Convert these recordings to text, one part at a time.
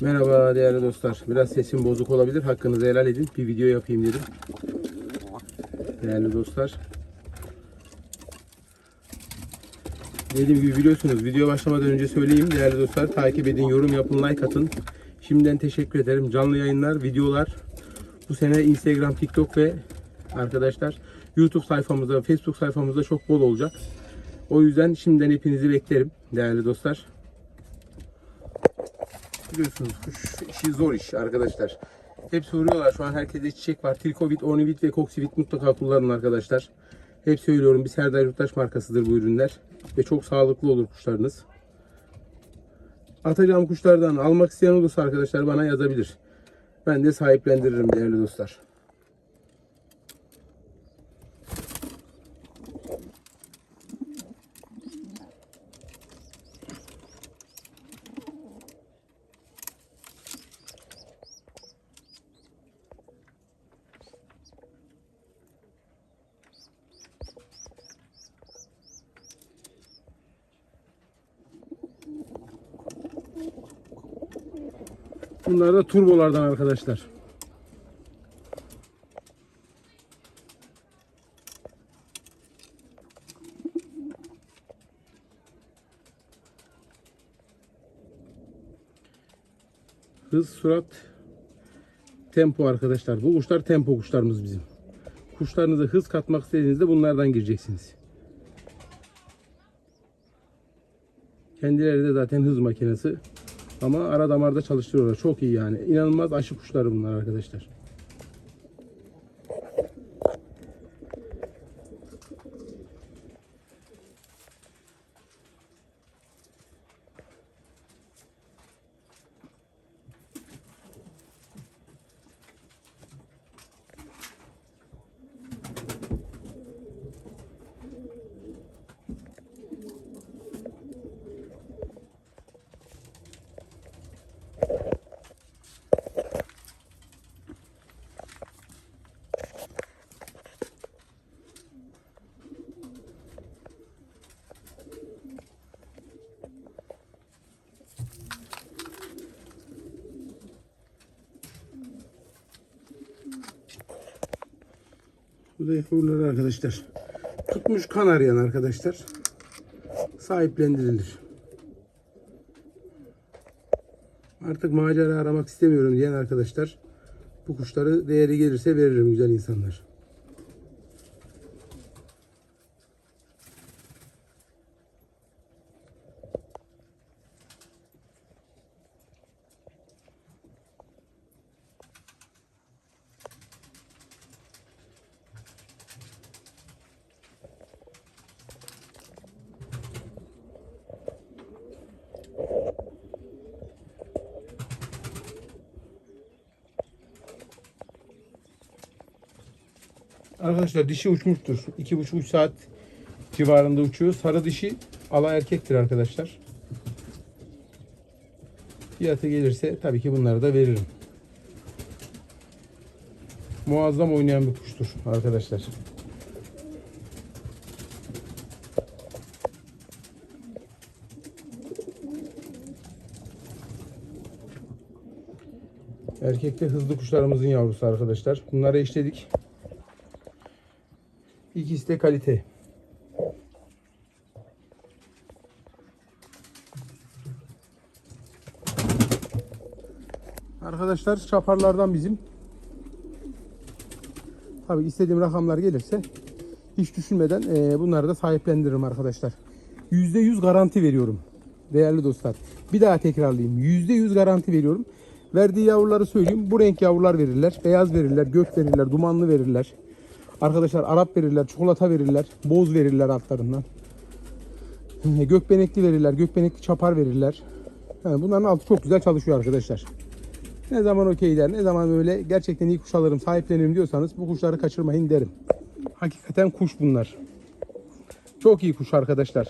Merhaba değerli dostlar. Biraz sesim bozuk olabilir. Hakkınızı helal edin. Bir video yapayım dedim. Değerli dostlar. Dediğim gibi biliyorsunuz video başlamadan önce söyleyeyim. Değerli dostlar takip edin, yorum yapın, like atın. Şimdiden teşekkür ederim. Canlı yayınlar, videolar. Bu sene Instagram, TikTok ve arkadaşlar YouTube sayfamızda, Facebook sayfamızda çok bol olacak. O yüzden şimdiden hepinizi beklerim değerli dostlar. Biliyorsunuz kuş işi zor iş arkadaşlar. Hep soruyorlar şu an herkeste çiçek var. Tilkovit, Ornivit ve Koksivit mutlaka kullanın arkadaşlar. Hep söylüyorum bir Serdar Yurttaş markasıdır bu ürünler. Ve çok sağlıklı olur kuşlarınız. Atacağım kuşlardan almak isteyen olursa arkadaşlar bana yazabilir. Ben de sahiplendiririm değerli dostlar. Bunlar da turbolardan arkadaşlar. Hız, sürat, tempo arkadaşlar. Bu kuşlar tempo kuşlarımız bizim. Kuşlarınıza hız katmak istediğinizde bunlardan gireceksiniz. Kendileri de zaten hız makinesi. Ama ara damarda çalıştırıyorlar. Çok iyi yani. İnanılmaz aşı kuşları bunlar arkadaşlar. Da yavruları arkadaşlar. Tutmuş kan arayan arkadaşlar. Sahiplendirilir. Artık macera aramak istemiyorum diyen arkadaşlar. Bu kuşları değeri gelirse veririm güzel insanlar. Arkadaşlar dişi uçmuştur. 2,5-3 saat civarında uçuyor. Sarı dişi ala erkektir arkadaşlar. Fiyatı gelirse tabii ki bunları da veririm. Muazzam oynayan bir kuştur arkadaşlar. Erkekte hızlı kuşlarımızın yavrusu arkadaşlar. Bunları eşledik. İkisi de kalite. Arkadaşlar çaparlardan bizim. Tabi istediğim rakamlar gelirse hiç düşünmeden e, bunları da sahiplendiririm arkadaşlar. %100 garanti veriyorum. Değerli dostlar. Bir daha tekrarlayayım. %100 garanti veriyorum. Verdiği yavruları söyleyeyim. Bu renk yavrular verirler. Beyaz verirler, gök verirler, dumanlı verirler. Arkadaşlar Arap verirler, çikolata verirler, boz verirler altlarından. Gökbenekli verirler, gökbenekli çapar verirler. Yani bunların altı çok güzel çalışıyor arkadaşlar. Ne zaman okey der, ne zaman böyle gerçekten iyi kuş alırım, sahiplenirim diyorsanız bu kuşları kaçırmayın derim. Hakikaten kuş bunlar. Çok iyi kuş arkadaşlar.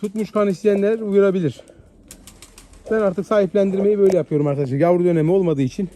Tutmuş kan isteyenler uyarabilir. Ben artık sahiplendirmeyi böyle yapıyorum arkadaşlar. Yavru dönemi olmadığı için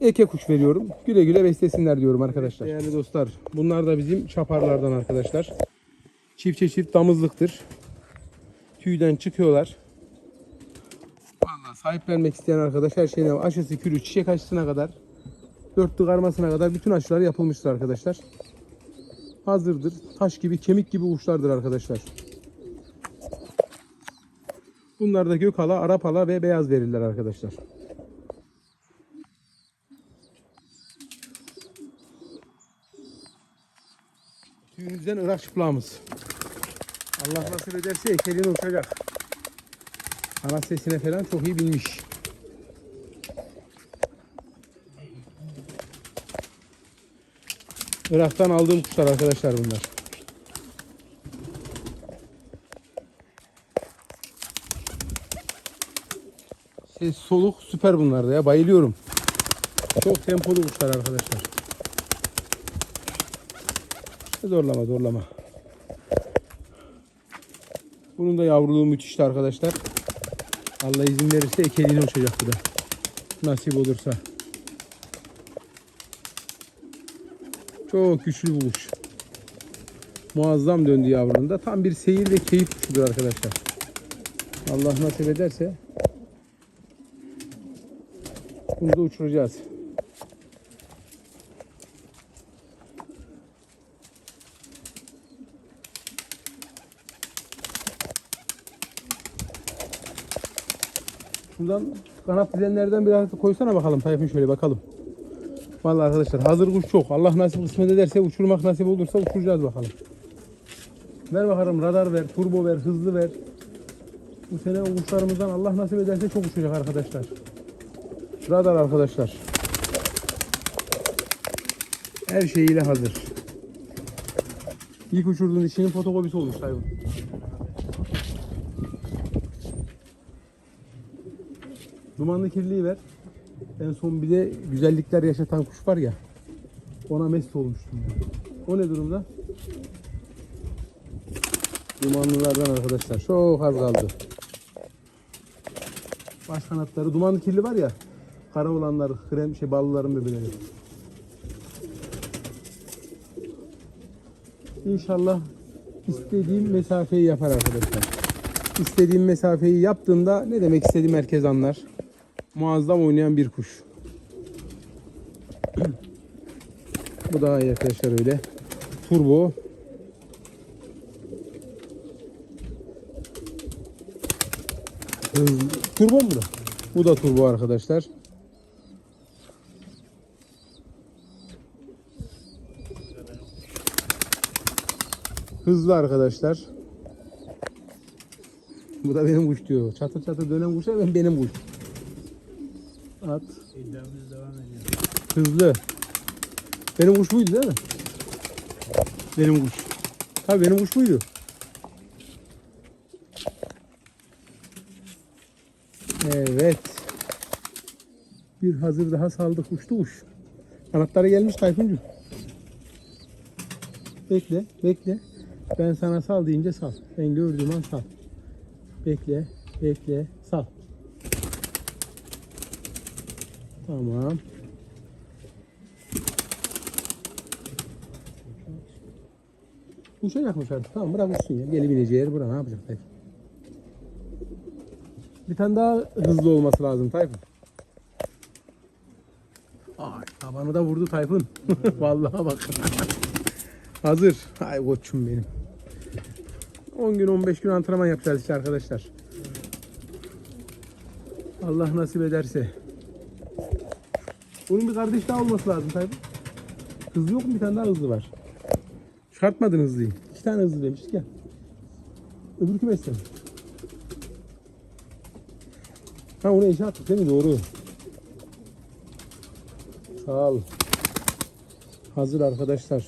eke kuş veriyorum. Güle güle beslesinler diyorum arkadaşlar. Değerli dostlar bunlar da bizim çaparlardan arkadaşlar. Çift damızlıktır. Tüyden çıkıyorlar. Vallahi Sahiplenmek isteyen arkadaş her şeyine aşısı, kürü, çiçek aşısına kadar dörtlü karmasına kadar bütün aşıları yapılmıştır arkadaşlar. Hazırdır. Taş gibi, kemik gibi uçlardır arkadaşlar. Bunlar da gökala, Arap ala ve beyaz verirler arkadaşlar. Tüyünüzden ırak çıplağımız. Allah nasip ederse ekeline uçacak. Ana sesine falan çok iyi bilmiş. Irak'tan aldığım kuşlar arkadaşlar bunlar. Ses soluk süper bunlarda ya bayılıyorum. Çok tempolu kuşlar arkadaşlar. Zorlama zorlama. Bunun da yavruluğu müthişti arkadaşlar. Allah izin verirse ekeliğine uçacak bu da. Nasip olursa. Çok güçlü bir kuş. Muazzam döndü yavrunda. Tam bir seyir ve keyif kuşudur arkadaşlar. Allah nasip ederse bunu da uçuracağız. Şuradan kanat dizenlerden biraz koysana bakalım Tayfun şöyle bakalım. Vallahi arkadaşlar hazır kuş çok. Allah nasip kısmet ederse uçurmak nasip olursa uçuracağız bakalım. Ver bakalım radar ver, turbo ver, hızlı ver. Bu sene kuşlarımızdan Allah nasip ederse çok uçacak arkadaşlar. Radar arkadaşlar. Her şeyiyle hazır. İlk uçurduğun dişinin fotokopisi olmuş Tayfun. Dumanlı kirliği ver. En son bir de güzellikler yaşatan kuş var ya. Ona mest olmuştum. ya. O ne durumda? Dumanlılardan arkadaşlar. Çok az kaldı. Baş kanatları. Dumanlı kirli var ya. Kara olanlar, krem şey ballıların bebeleri. İnşallah istediğim mesafeyi yapar arkadaşlar. İstediğim mesafeyi yaptığında ne demek istediğim herkes anlar. Muazzam oynayan bir kuş. Bu daha iyi arkadaşlar öyle. Turbo. Hızlı. Turbo mu bu? Bu da turbo arkadaşlar. Hızlı arkadaşlar. Bu da benim kuş diyor. Çatır çatır dönen kuşa ben benim kuş. At. İddiamız devam ediyor. Hızlı. Benim kuş buydu değil mi? Benim kuş. Tabii benim kuş buydu. Evet. Bir hazır daha saldık uçtu kuş. Kanatları gelmiş Tayfuncu. Bekle, bekle. Ben sana sal deyince sal. Ben gördüğüm an sal. Bekle, bekle, sal. Tamam. Uçacakmış artık. Tamam bırak uçsun ya. Gelip yer bura. Ne yapacak Tayfun? Bir tane daha hızlı olması lazım Tayfun. Ay tabanı da vurdu Tayfun. Vallahi bak. Hazır. Ay koçum benim. 10 gün 15 gün antrenman yapacağız işte arkadaşlar. Allah nasip ederse. Bunun bir kardeş daha olması lazım Tayfun. Hızlı yok mu? Bir tane daha hızlı var. Çıkartmadın hızlıyı. İki tane hızlı demiş. Gel. Öbür kümeste mi? Ha onu eşe attık değil mi? Doğru. Sağ ol. Hazır arkadaşlar.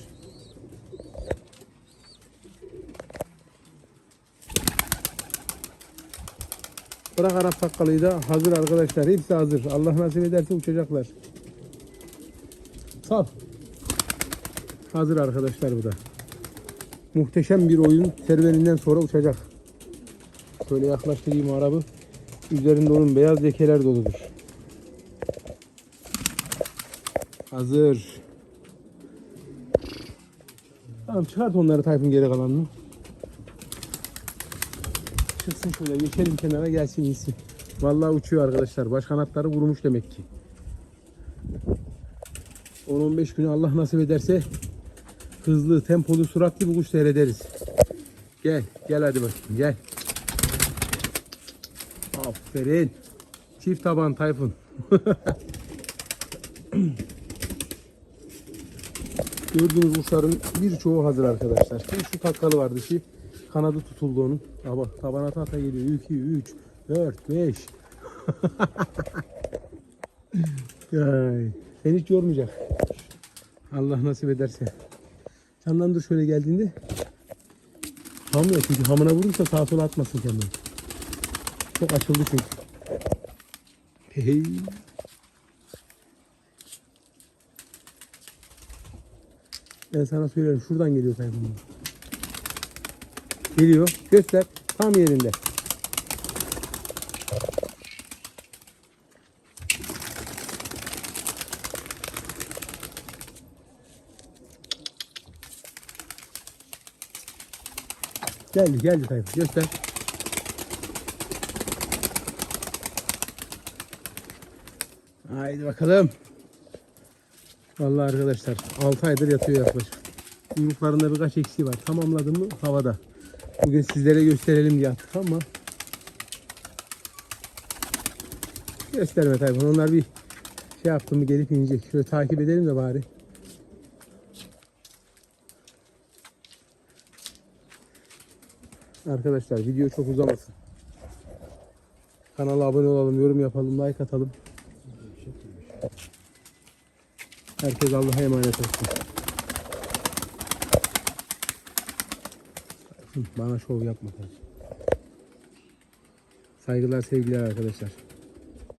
Bırak Arap sakkalıyı da hazır arkadaşlar. Hepsi hazır. Allah nasip ederse uçacaklar. Sal. Hazır arkadaşlar bu da. Muhteşem bir oyun serüveninden sonra uçacak. Şöyle yaklaştırayım arabı. Üzerinde onun beyaz lekeler doludur. Hazır. Tamam çıkart onları Tayfun geri kalanını. Çıksın şöyle geçelim kenara gelsin insin. Vallahi uçuyor arkadaşlar. Baş kanatları vurmuş demek ki. 10-15 günü Allah nasip ederse hızlı, tempolu, süratli bir kuş seyrederiz. Gel, gel hadi bakayım gel. Aferin. Çift taban Tayfun. Gördüğünüz kuşların birçoğu hazır arkadaşlar. Bir şu takkalı vardı ki kanadı tutuldu onun. Ha bak tabana tahta geliyor. 2, 3, 4, 5. Ay, seni hiç yormayacak. Allah nasip ederse. Canlandır şöyle geldiğinde. Hamle çünkü hamına vurursa sağa sola atmasın kendini. Çok açıldı çünkü. Hey. Ben sana söylerim şuradan geliyor Tayfun. Geliyor. Göster. Tam yerinde. Geldi geldi Tayfun. Göster. Haydi bakalım. Vallahi arkadaşlar 6 aydır yatıyor yaklaşık. Kuyruklarında birkaç eksiği var. Tamamladım mı havada. Bugün sizlere gösterelim diye attık ama gösterme Tayfun. Onlar bir şey yaptı mı gelip inecek. Şöyle takip edelim de bari. Arkadaşlar video çok uzamasın. Kanala abone olalım, yorum yapalım, like atalım. Herkes Allah'a emanet olsun. Bana şov yapma. Saygılar sevgiler arkadaşlar.